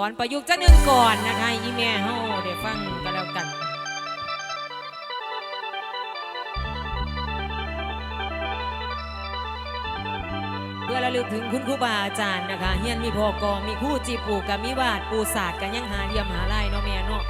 ก่อนประยุกต์จะหนึ่งก่อนนะคะอีแม่เฮาเดี๋ยวฟังกันแล้วกันเพื่อระลึกถึงคุณครูบาอาจารย์นะคะเฮียนมีพอกอมีคู่จีปูกับมีวาดปูศาสตร์กันยังหาเรียมหาไล่เนาะแม่เนาะ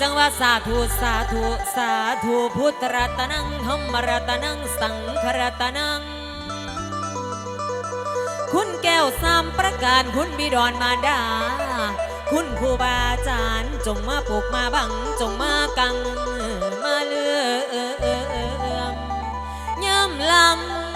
จังว่าสาธุสาธุสาธุพุทธรัตนังธรรมรัตนังสังฆรัตนัง คุณแก้วสามประการคุณบิดอนมาดา คุณครูบาอาจารย์จงมาปลูกมาบังจงมากังมาเลือเออเออเออยำลำ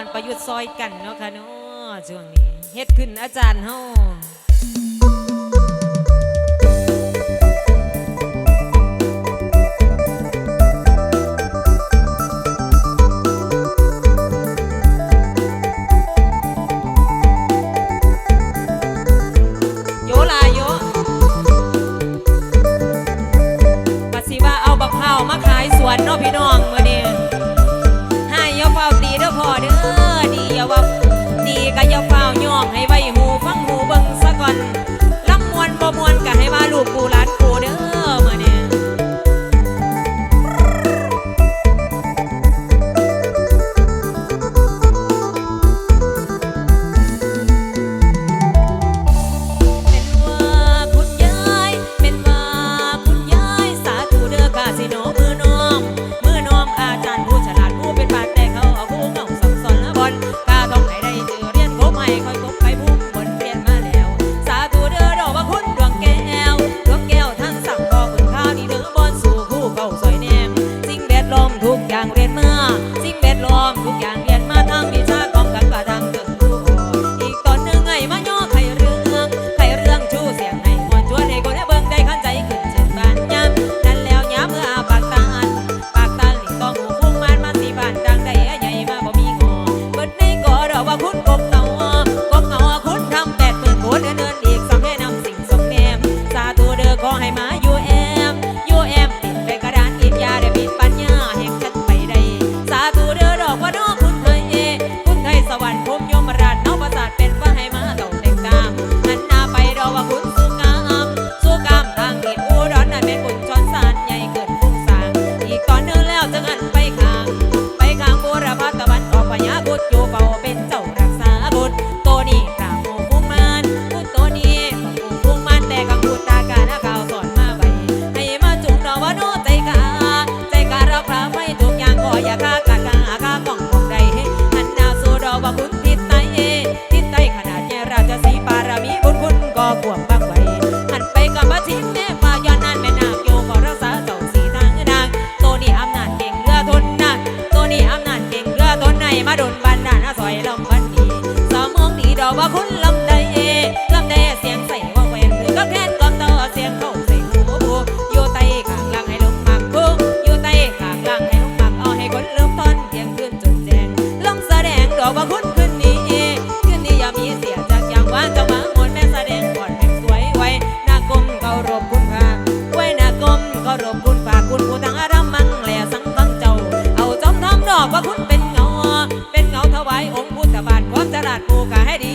รประยุทธ์ซอยกันเนาะค่ะเนาะช่วงนี้เฮ็ดขึ้นอาจารย์เฮาพี่น้องางเรียนเมื่อ สิ่งแวดล้อมทุกอย่าง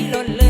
no le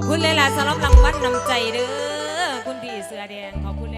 อบคุณหลายๆสำหรับรางวัลนนำใจเด้อคุณพี่เสื้อแดงขอบคุณ